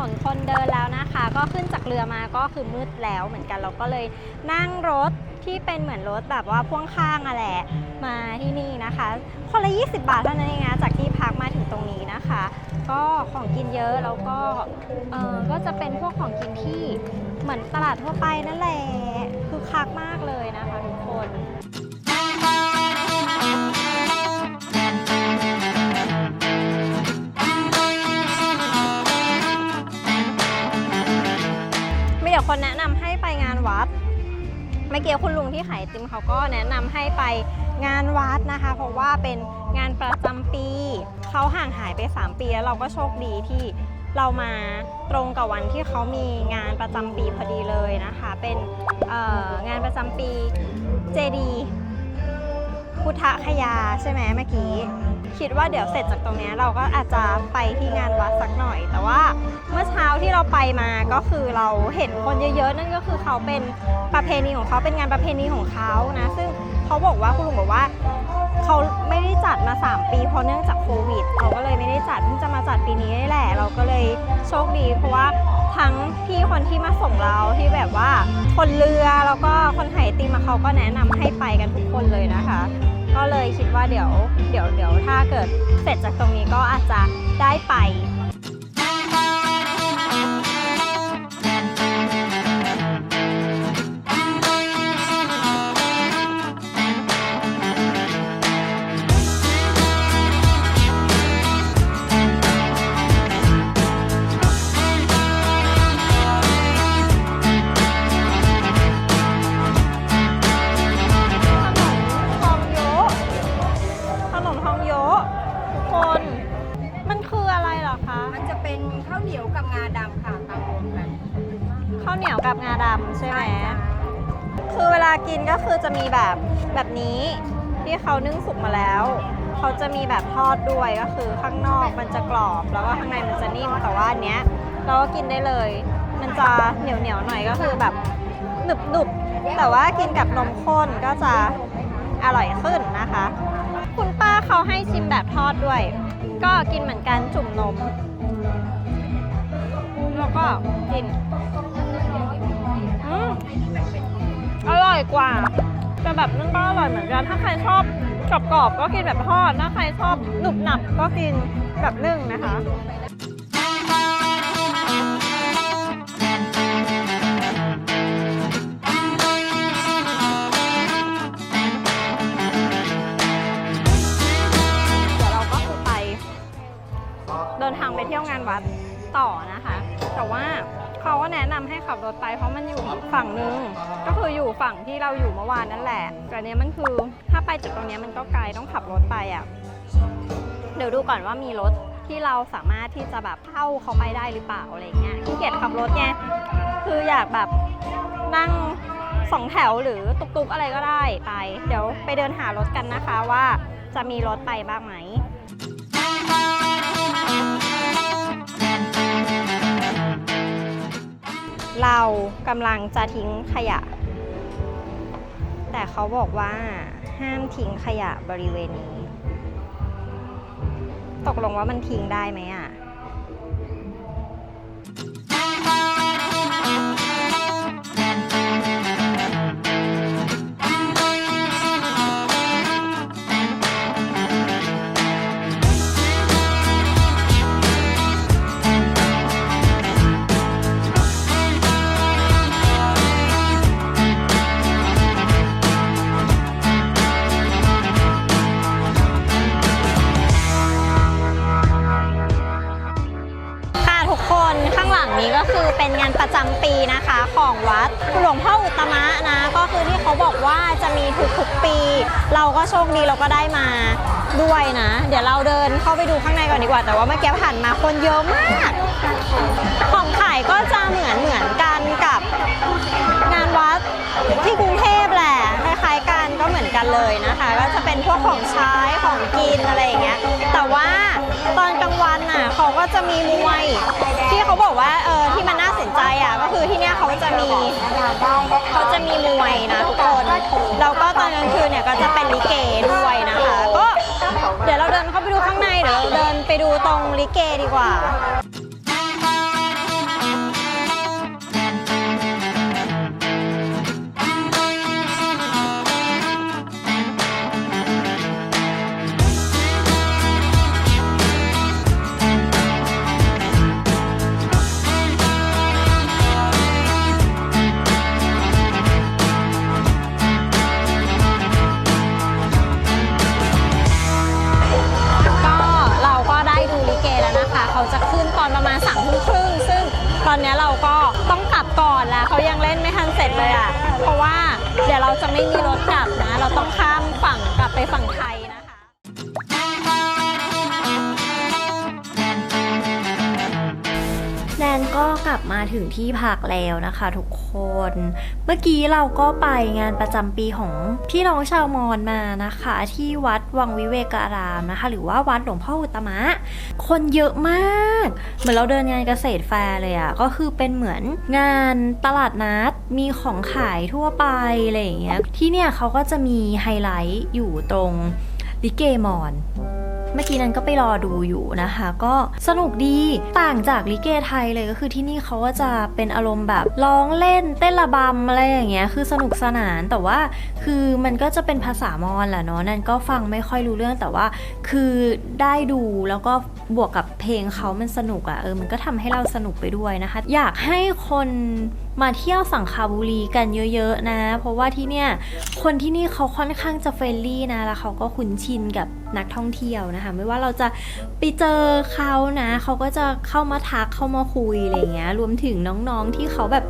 นนคนเดินแล้วนะคะ ก็ขึ้นจากเรือมาก็คือมืดแล้วเหมือนกันเราก็เลยนั่งรถที่เป็นเหมือนรถแบบว่าพ่วงข้างอะแหละมาที่นี่นะคะ คนละ 20 บาทเท่านั้นเองนะจากที่พักมาถึงตรงนี้นะคะ ก็ของกินเยอะแล้วก็เออก็จะเป็นพวกของกินที่เหมือนตลาดทั่วไปนั่นแหละคือคักมากเลยนะคะทุกคน คนแนะนำให้ไปงานวัดเมื่อกี้คุณลุงที่ขายติมเขาก็แนะนำให้ไปงานวัดนะคะ เพราะว่าเป็นงานประจำปี เขาห่างหายไป 3 ปีแล้วเราก็โชคดีที่เรามาตรงกับวันที่เขามีงานประจำปีพอดีเลยนะคะ เป็นงานประจำปีเจดีพุทธคยาใช่ไหมเมื่อกี้ คิดว่าเดี๋ยวเสร็จจากตรงนี้เราก็อาจจะไปที่งานวัดสักหน่อย แต่ว่าเมื่อ เราไปมาก็คือเราเห็นคนเยอะๆ นั่นก็คือเขาเป็นประเพณีของเขาเป็นงานประเพณีของเขานะ ซึ่งเขาบอกว่าคุณลุงบอกว่าเขาไม่ได้จัดมา 3 ปีเพราะเนื่องจากโควิดเขาก็เลยไม่ได้จัดเพิ่งจะมาจัดปีนี้นี่แหละ เราก็เลยโชคดี เพราะว่าทั้งพี่คนที่มาส่งเราที่แบบว่าคนเรือแล้วก็คนไห่ตีมาเขาก็แนะนำให้ไปกันทุกคนเลยนะคะ ก็เลยคิดว่าเดี๋ยวเดี๋ยวเดี๋ยวถ้าเกิดเสร็จจากตรงนี้ก็อาจจะได้ไป ที่เขานึ่งสุกมาแล้ว เขาจะมีแบบทอดด้วยก็คือข้างนอกมันจะกรอบ แล้วก็ข้างในมันจะนิ่มแต่ว่าอันเนี้ยเราก็กินได้เลย มันจะเหนียวเหนียวหน่อยก็คือแบบหนึบหนุบแต่ว่ากินกับนมข้นก็จะอร่อยขึ้นนะคะ คุณป้าเขาให้ชิมแบบทอดด้วย ก็กินเหมือนกันจุ่มนม แล้วก็กินออร่อยกว่า แต่แบบนึ่งก็อร่อยเหมือนกัน ถ้าใครชอบกรอบๆก็กินแบบทอด ถ้าใครชอบหนุบหนับก็กินแบบนึ่งนะคะ เดี๋ยวเราก็คือไป เดินทางไปเที่ยวงานวัดต่อนะคะ แต่ว่า เขาก็แนะนำให้ขับรถไปเพราะมันอยู่อีกฝั่งนึง ก็คืออยู่ฝั่งที่เราอยู่เมื่อวานนั่นแหละ แต่เนี้ยมันคือถ้าไปจากตรงเนี้ยมันก็ไกลต้องขับรถไปอะ เดี๋ยวดูก่อนว่ามีรถที่เราสามารถที่จะแบบเข้าเขาไปได้หรือเปล่าอะไรเงี้ยขี้เกียจขับรถไงคืออยากแบบนั่งสองแถวหรือตุกๆอะไรก็ได้ไป เดี๋ยวไปเดินหารถกันนะคะว่าจะมีรถไปบ้างไหม เรากำลังจะทิ้งขยะ แต่เขาบอกว่าห้ามทิ้งขยะบริเวณนี้ ตกลงว่ามันทิ้งได้ไหมอะ เป็นงานประจำปีนะคะของวัดหลวงพ่ออุตตมะนะ ก็คือที่เขาบอกว่าจะมีทุกๆปี เราก็โชคดีเราก็ได้มาด้วยนะ เดี๋ยวเราเดินเข้าไปดูข้างในก่อนดีกว่า แต่ว่าเมื่อกี้ผ่านมาคนเยอะมาก ของขายก็จะเหมือนเหมือนกันกับงานวัดที่กรุงเทพแหละคล้ายๆกันก็เหมือนกันเลยนะคะ ก็จะเป็นพวกของใช้ของกินอะไรอย่างเงี้ยแต่ว่า เขาก็จะมีมวยที่เขาบอกว่าเออที่มันน่าสนใจอะก็คือที่เนี้ยเขาจะมีเขาจะมีมวยนะทุกคนแล้วก็ตอนกลางคืนเนี่ยก็จะเป็นลิเกด้วยนะคะ ก็เดี๋ยวเราเดินเข้าไปดูข้างในเดี๋ยวเราเดินไปดูตรงลิเกดีกว่า ไปฝั่งไทยนะคะแนนก็กลับมาถึงที่พักแล้วนะคะทุกคน เมื่อกี้เราก็ไปงานประจำปีของพี่น้องชาวมอญมานะคะ ที่วัด วังวิเวการามนะคะ หรือว่าวัดหลวงพ่ออุตตมะ คนเยอะมาก เหมือนเราเดินงานเกษตรแฟร์เลยอะ่ะ ก็คือเป็นเหมือนงานตลาดนัด มีของขายทั่วไปอะไรอย่างเงี้ย ที่เนี่ยเขาก็จะมีไฮไลท์อยู่ตรงลิเกมอน เมื่อกี้นั้นก็ไปรอดูอยู่นะคะ ก็สนุกดีต่างจากลิเกไทยเลยก็คือที่นี่เขาก็จะเป็นอารมณ์แบบร้องเล่นเต้นระบำอะไรอย่างเงี้ยคือสนุกสนานแต่ว่าคือมันก็จะเป็นภาษามอญแหละเนาะนั่นก็ฟังไม่ค่อยรู้เรื่องแต่ว่า คือได้ดูแล้วก็บวกกับเพลงเขามันสนุกอะ่ะเออมันก็ทำให้เราสนุกไปด้วยนะคะ อยากให้คนมาเที่ยวสังขาบุรีกันเยอะๆนะ เพราะว่าที่เนี่ยคนที่นี่เขาค่อนข้างจะเฟรนลี่นะแล้วเขาก็คุ้นชินกับนักท่องเที่ยวนะคะ ไม่ว่าเราจะไปเจอเขานะ เขาก็จะเข้ามาทักเข้ามาคุยอะไรอย่างเงี้ยรวมถึงน้องๆที่เขาแบบ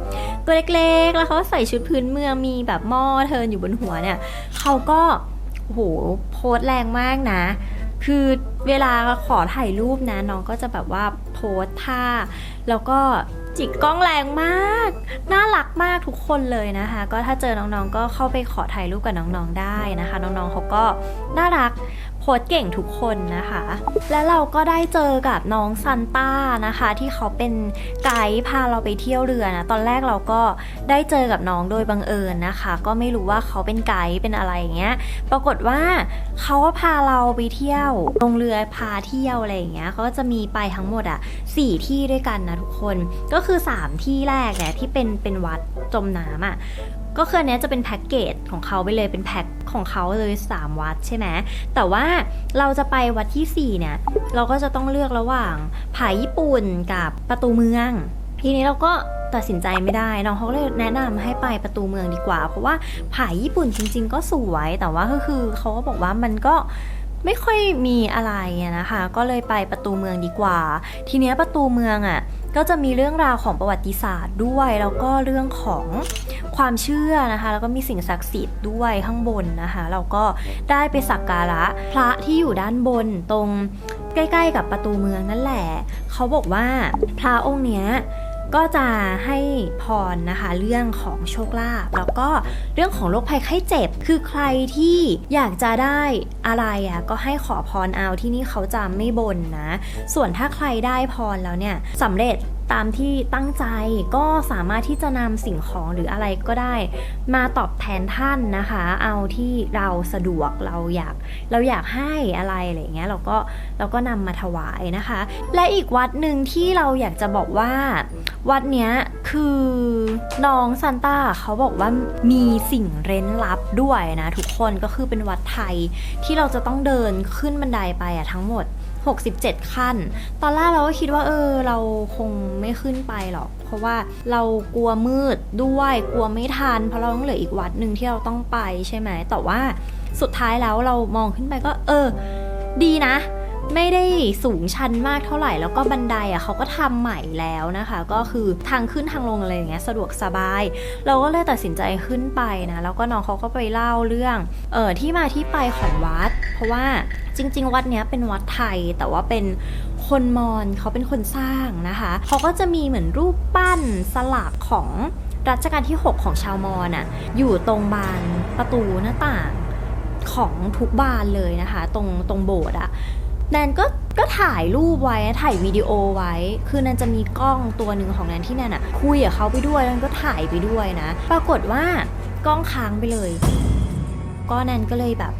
ตัวเล็กๆ แล้วเขาใส่ชุดพื้นเมืองมีแบบหม้อเทินอยู่บนหัวเนี่ยเขาก็โหโพสแรงมากนะ คือเวลาขอถ่ายรูปนะน้องก็จะแบบว่าโพสท่า แล้วก็ จิกกล้องแรงมาก น่ารักมากทุกคนเลยนะคะ ก็ถ้าเจอน้องๆก็เข้าไปขอถ่ายรูปกับน้องๆได้นะคะ น้องๆเขาก็น่ารัก โพสเก่งทุกคนนะคะ และเราก็ได้เจอกับน้องซันต้านะคะ ที่เขาเป็นไกด์พาเราไปเที่ยวเรือนะ ตอนแรกเราก็ได้เจอกับน้องโดยบังเอิญนะคะ ก็ไม่รู้ว่าเขาเป็นไกด์เป็นอะไรอย่างเงี้ย ปรากฏว่าเขาก็พาเราไปเที่ยวลงเรือพาเที่ยวอะไรอย่างเงี้ยเขาก็จะมีไปทั้งหมดอะสี่ที่ด้วยกันนะทุกคน ก็คือ 3 ที่แรกเนี่ยที่เป็นเป็นวัดจมน้ำอะ ก็คืออันนี้จะเป็นแพ็กเกจของเขาไปเลยเป็นแพ็คของเขาเลย 3 วัดใช่ไหมแต่ว่าเราจะไปวัดทีสี่ 4 เนี่ย เราก็จะต้องเลือกระหว่างผาญี่ปุ่นกับประตูเมือง ทีนี้เราก็ตัดสินใจไม่ได้น้องเขาเลยแนะนำให้ไปประตูเมืองดีกว่า เพราะว่าผาญี่ปุ่นจริง ๆ ก็สวยแต่ว่าก็คือเขาก็บอกว่ามันก็ไม่ค่อยมีอะไรนะคะ ก็เลยไปประตูเมืองดีกว่า ทีเนี้ยประตูเมืองอะ่ะ ก็จะมีเรื่องราวของประวัติศาสตร์ด้วย แล้วก็เรื่องของความเชื่อนะคะ แล้วก็มีสิ่งศักดิ์สิทธิ์ด้วยข้างบนนะคะ เราก็ได้ไปสักการะพระที่อยู่ด้านบนตรงใกล้ ๆ กับประตูเมืองนั่นแหละ เขาบอกว่าพระองค์เนี้ย ก็จะให้พรนะคะ เรื่องของโชคลาภแล้วก็เรื่องของโรคภัยไข้เจ็บ คือใครที่อยากจะได้อะไรอะก็ให้ขอพรเอาที่นี่เขาจะไม่บ่นนะ ส่วนถ้าใครได้พรแล้วเนี่ยสำเร็จตามที่ตั้งใจก็สามารถที่จะนำสิ่งของหรืออะไรก็ได้ มาตอบแทนท่านนะคะ เอาที่เราสะดวกเราอยากเราอยากให้อะไรอะไรอย่างเงี้ยเราก็เราก็นำมาถวายนะคะ และอีกวัดหนึ่งที่เราอยากจะบอกว่า วัดเนี้ยคือน้องซันต้าเขาบอกว่ามีสิ่งเร้นลับด้วยนะทุกคนก็คือเป็นวัดไทยที่เราจะต้องเดินขึ้นบันไดไปอะทั้งหมด 67 ขั้น ตอนแรกเราก็คิดว่าเออเราคงไม่ขึ้นไปหรอก เพราะว่าเรากลัวมืดด้วยกลัวไม่ทันเพราะเราต้องเหลืออีกวัดหนึ่งที่เราต้องไปใช่ไหมแต่ว่าสุดท้ายแล้วเรามองขึ้นไปก็เออ ดีนะ ไม่ได้สูงชันมากเท่าไหร่ แล้วก็บันไดอะเขาก็ทำใหม่แล้วนะคะ ก็คือทางขึ้นทางลงอะไรอย่างเงี้ยสะดวกสบาย เราก็เลยตัดสินใจขึ้นไปนะ แล้วก็น้องเขาก็ไปเล่าเรื่องเออที่มาที่ไปของวัด เพราะว่าจริง ๆ วัดเนี้ยเป็นวัดไทยแต่ว่าเป็นคนมอญเขาเป็นคนสร้างนะคะเขาก็จะมีเหมือนรูปปั้นสลักของรัชกาลที่ 6 ของชาวมอญอะอยู่ตรงบานประตูหน้าต่างของทุกบานเลยนะคะ ตรงตรงโบสถ์อะ แนนก็ก็ถ่ายรูปไว้ถ่ายวิดีโอไว้ คือแนนจะมีกล้องตัวหนึ่งของแนนที่แนนอะคุยกับเขาไปด้วยแล้วแนนก็ถ่ายไปด้วยนะ ปรากฏว่ากล้องค้างไปเลย ก็แนนก็เลยแบบ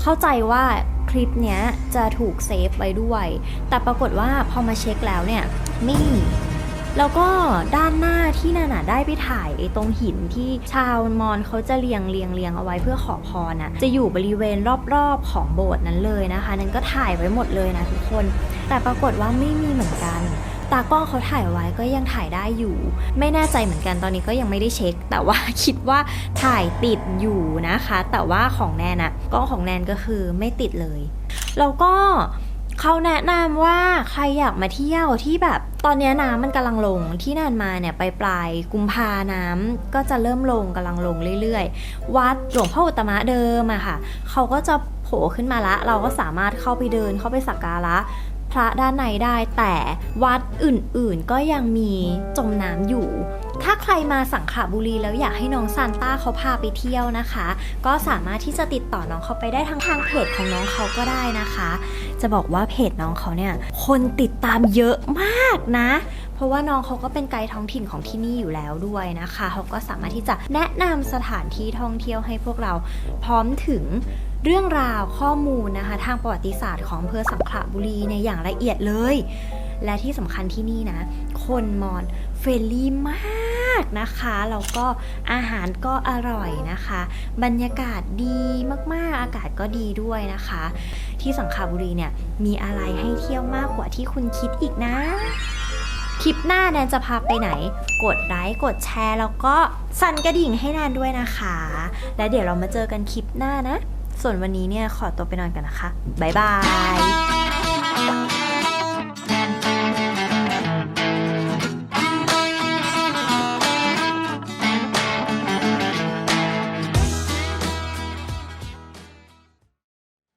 เข้าใจว่าคลิปเนี้ยจะถูกเซฟไว้ด้วย แต่ปรากฏว่าพอมาเช็คแล้วเนี่ยไม่มี แล้วก็ด้านหน้าที่นานาได้ไปถ่ายไอ้ตรงหินที่ชาวมอญเขาจะเรียงเรียงเรียงเอาไว้เพื่อขอพรน่ะจะอยู่บริเวณรอบๆของโบสถ์นั้นเลยนะคะ นั้นก็ถ่ายไว้หมดเลยนะทุกคน แต่ปรากฏว่าไม่มีเหมือนกันตากล้องเขาถ่ายไว้ก็ยังถ่ายได้อยู่ ไม่แน่ใจเหมือนกันตอนนี้ก็ยังไม่ได้เช็ค แต่ว่าคิดว่าถ่ายติดอยู่นะคะ แต่ว่าของแนนอะกล้องของแนนก็คือไม่ติดเลย แล้วก็ เขาแนะนำว่าใครอยากมาเที่ยวที่แบบตอนนี้น้ำมันกำลังลงที่นานมาเนี่ยไปปลายกุมภาน้ำก็จะเริ่มลงกำลังลงเรื่อยๆ วัดหลวงพ่ออุตมะเดิมอะค่ะ เขาก็จะโผล่ขึ้นมาละ เราก็สามารถเข้าไปเดินเข้าไปสักการะพระด้านในได้แต่วัดอื่นๆก็ยังมีจมน้ำอยู่ ถ้าใครมาสังขบุรีแล้วอยากให้น้องซานต้าเขาพาไปเที่ยวนะคะ ก็สามารถที่จะติดต่อน้องเขาไปได้ทั้งทางเพจของน้องเขาก็ได้นะคะ จะบอกว่าเพจน้องเขาเนี่ยคนติดตามเยอะมากนะ เพราะว่าน้องเขาก็เป็นไกด์ท้องถิ่นของที่นี่อยู่แล้วด้วยนะคะเขาก็สามารถที่จะแนะนำสถานที่ท่องเที่ยวให้พวกเราพร้อมถึงเรื่องราวข้อมูลนะคะ ทางประวัติศาสตร์ของอำเภอสังขละบุรีในอย่างละเอียดเลย และที่สำคัญที่นี่นะ คนมอญเฟรนลี่มากนะคะแล้วก็อาหารก็อร่อยนะคะ บรรยากาศดีมากๆ อากาศก็ดีด้วยนะคะ ที่สังขละบุรีเนี่ยมีอะไรให้เที่ยวมากกว่าที่คุณคิดอีกนะคลิปหน้าแนนจะพาไปไหน กดไลค์ กดแชร์ แล้วก็สั่นกระดิ่งให้แนนด้วยนะคะ และเดี๋ยวเรามาเจอกันคลิปหน้านะ ส่วนวันนี้เนี่ยขอตัวไปนอนกันนะคะ บ๊ายบาย